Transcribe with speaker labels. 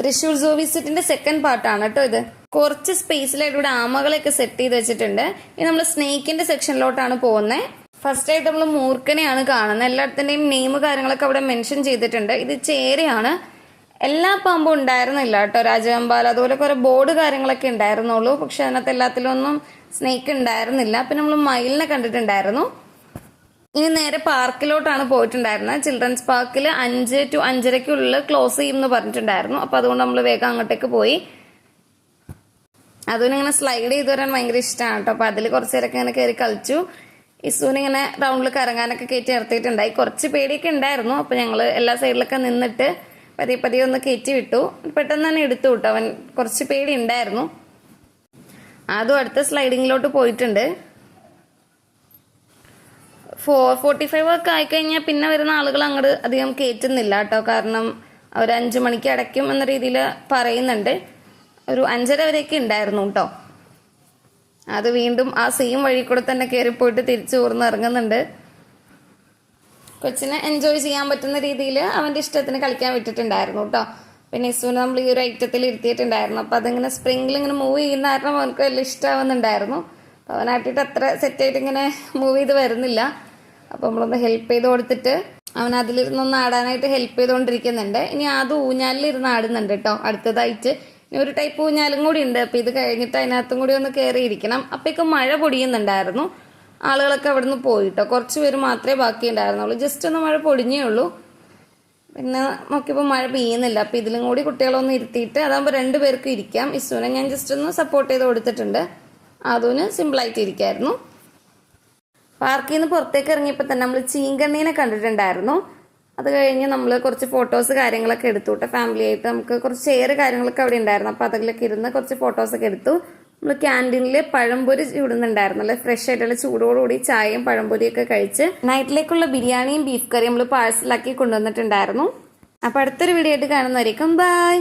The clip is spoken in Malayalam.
Speaker 1: തൃശ്ശൂർ സൂ വിസിറ്റിന്റെ സെക്കൻഡ് പാർട്ടാണ് കേട്ടോ ഇത്. കുറച്ച് സ്പേസിലായിട്ട് ഇവിടെ ആമകളെയൊക്കെ സെറ്റ് ചെയ്ത് വെച്ചിട്ടുണ്ട്. ഇനി നമ്മൾ സ്നേക്കിന്റെ സെക്ഷനിലോട്ടാണ് പോകുന്നത് ഫസ്റ്റ് ആയിട്ട് നമ്മൾ മൂർഖനെയാണ് കാണുന്നത്. എല്ലായിടത്തിന്റെയും നെയിം കാര്യങ്ങളൊക്കെ അവിടെ മെൻഷൻ ചെയ്തിട്ടുണ്ട്. ഇത് ചേരയാണ്. എല്ലാ പാമ്പും ഉണ്ടായിരുന്നില്ല കേട്ടോ. രാജകമ്പാൽ അതുപോലെ കുറെ ബോർഡ് കാര്യങ്ങളൊക്കെ ഉണ്ടായിരുന്നുള്ളൂ. പക്ഷെ അതിനകത്ത് എല്ലാത്തിലൊന്നും സ്നേക്ക് ഉണ്ടായിരുന്നില്ല. പിന്നെ നമ്മൾ മയിലിനെ കണ്ടിട്ടുണ്ടായിരുന്നു. ഇനി നേരെ പാർക്കിലോട്ടാണ് പോയിട്ടുണ്ടായിരുന്നത്. ചിൽഡ്രൻസ് പാർക്കിൽ അഞ്ച് ടു അഞ്ചരയ്ക്കുള്ളിൽ ക്ലോസ് ചെയ്യുമെന്ന് പറഞ്ഞിട്ടുണ്ടായിരുന്നു. അപ്പൊ അതുകൊണ്ട് നമ്മൾ വേഗം അങ്ങോട്ടേക്ക് പോയി. അതുകൊണ്ട് ഇങ്ങനെ സ്ലൈഡ് ചെയ്ത് വരാൻ ഭയങ്കര ഇഷ്ടമാണ് കേട്ടോ. അപ്പൊ അതിൽ കുറച്ചു നേരമൊക്കെ ഇങ്ങനെ കയറി കളിച്ചു. ഇസുവിന് ഇങ്ങനെ റൗണ്ടിൽ കറങ്ങാനൊക്കെ കയറ്റി നിർത്തിയിട്ടുണ്ടായി. കുറച്ച് പേടിയൊക്കെ ഉണ്ടായിരുന്നു. അപ്പൊ ഞങ്ങൾ എല്ലാ സൈഡിലൊക്കെ നിന്നിട്ട് പതിയെ പതിയെ ഒന്ന് കയറ്റി വിട്ടു. പെട്ടെന്ന് തന്നെ എടുത്തു വിട്ടു. അവൻ കുറച്ച് പേടി ഉണ്ടായിരുന്നു. അതും അടുത്ത സ്ലൈഡിങ്ങിലോട്ട് പോയിട്ടുണ്ട്. ഫോർ ഫോർട്ടി ഫൈവ് ഒക്കെ ആയിക്കഴിഞ്ഞാൽ പിന്നെ വരുന്ന ആളുകൾ അങ്ങോട്ട് അധികം കയറ്റുന്നില്ല കേട്ടോ. കാരണം അവർ അഞ്ചു മണിക്ക് അടയ്ക്കും എന്ന രീതിയിൽ പറയുന്നുണ്ട്. ഒരു അഞ്ചര വരെയൊക്കെ ഉണ്ടായിരുന്നു കേട്ടോ. അത് വീണ്ടും ആ സെയിം വഴി കൂടെ തന്നെ കയറിപ്പോയിട്ട് തിരിച്ചു ഊർന്ന് ഇറങ്ങുന്നുണ്ട്. കൊച്ചിനെ എൻജോയ് ചെയ്യാൻ പറ്റുന്ന രീതിയിൽ അവന്റെ ഇഷ്ടത്തിന് കളിക്കാൻ വിട്ടിട്ടുണ്ടായിരുന്നു കേട്ടോ. പിന്നെ ഇസുവിനെ നമ്മൾ ഈ ഒരു ഐറ്റത്തിൽ ഇരുത്തിയിട്ടുണ്ടായിരുന്നു. അപ്പൊ അതിങ്ങനെ സ്പ്രിംഗിൽ ഇങ്ങനെ മൂവ് ചെയ്യുന്ന കാരണം അവനക്ക് വലിയ ഇഷ്ടമാവുന്നുണ്ടായിരുന്നു അപ്പൊ അവനാട്ടിട്ട് അത്ര സെറ്റായിട്ട് ഇങ്ങനെ മൂവ് ചെയ്ത് വരുന്നില്ല. അപ്പൊ നമ്മളൊന്ന് ഹെൽപ്പ് ചെയ്ത് കൊടുത്തിട്ട് അവൻ അതിലിരുന്നൊന്ന് ആടാനായിട്ട് ഹെൽപ്പ് ചെയ്തുകൊണ്ടിരിക്കുന്നുണ്ട് ഇനി അത് ഊഞ്ഞാലിൽ ഇരുന്ന് ആടുന്നുണ്ട് കേട്ടോ അടുത്തതായിട്ട് ഇനി ഒരു ടൈപ്പ് ഊഞ്ഞാലും കൂടി ഉണ്ട്. അപ്പൊ ഇത് കഴിഞ്ഞിട്ട് അതിനകത്തും കൂടി ഒന്ന് കയറിയിരിക്കണം അപ്പോഴേക്കും മഴ പൊടിയുന്നുണ്ടായിരുന്നു. ആളുകളൊക്കെ അവിടെ നിന്ന് പോയിട്ടോ. കുറച്ച് പേര് മാത്രമേ ബാക്കി ഉണ്ടായിരുന്നുള്ളൂ. ജസ്റ്റ് ഒന്ന് മഴ പൊടിഞ്ഞേ ഉള്ളൂ. പിന്നെ നോക്കിയപ്പോൾ മഴ പെയ്യുന്നില്ല. അപ്പൊ ഇതിലും കൂടി കുട്ടികളൊന്ന് ഇരുത്തിയിട്ട് അതാകുമ്പോൾ രണ്ട് പേർക്ക് ഇരിക്കാം. ഇസുവിനെ ഞാൻ ജസ്റ്റ് ഒന്ന് സപ്പോർട്ട് ചെയ്ത് കൊടുത്തിട്ടുണ്ട്. അതുവിന് സിമ്പിളായിട്ട് ഇരിക്കായിരുന്നു. പാർക്കിൽ നിന്ന് പുറത്തേക്ക് ഇറങ്ങിയപ്പോൾ തന്നെ നമ്മൾ ചീങ്കണ്ണീനെ കണ്ടിട്ടുണ്ടായിരുന്നു. അത് കഴിഞ്ഞ് നമ്മൾ കുറച്ച് ഫോട്ടോസ് കാര്യങ്ങളൊക്കെ എടുത്തു. കേട്ടോ ഫാമിലി ആയിട്ട് നമുക്ക് കുറച്ച് ചെയർ കാര്യങ്ങളൊക്കെ അവിടെ ഉണ്ടായിരുന്നു. അപ്പോൾ അതിലൊക്കെ ഇരുന്ന് കുറച്ച് ഫോട്ടോസൊക്കെ എടുത്തു. നമ്മൾ ക്യാന്റീനിൽ പഴംപൊരി ചൂടുന്നുണ്ടായിരുന്നു അല്ലെ ഫ്രഷ് ആയിട്ടുള്ള ചൂടോടുകൂടി ചായയും പഴംപൊരിയൊക്കെ കഴിച്ച് നൈറ്റിലേക്കുള്ള ബിരിയാണിയും ബീഫ് കറിയും നമ്മൾ പാഴ്സലാക്കി കൊണ്ടുവന്നിട്ടുണ്ടായിരുന്നു. അപ്പോൾ അടുത്തൊരു വീഡിയോ ആയിട്ട് കാണുന്നതായിരിക്കും. ബൈ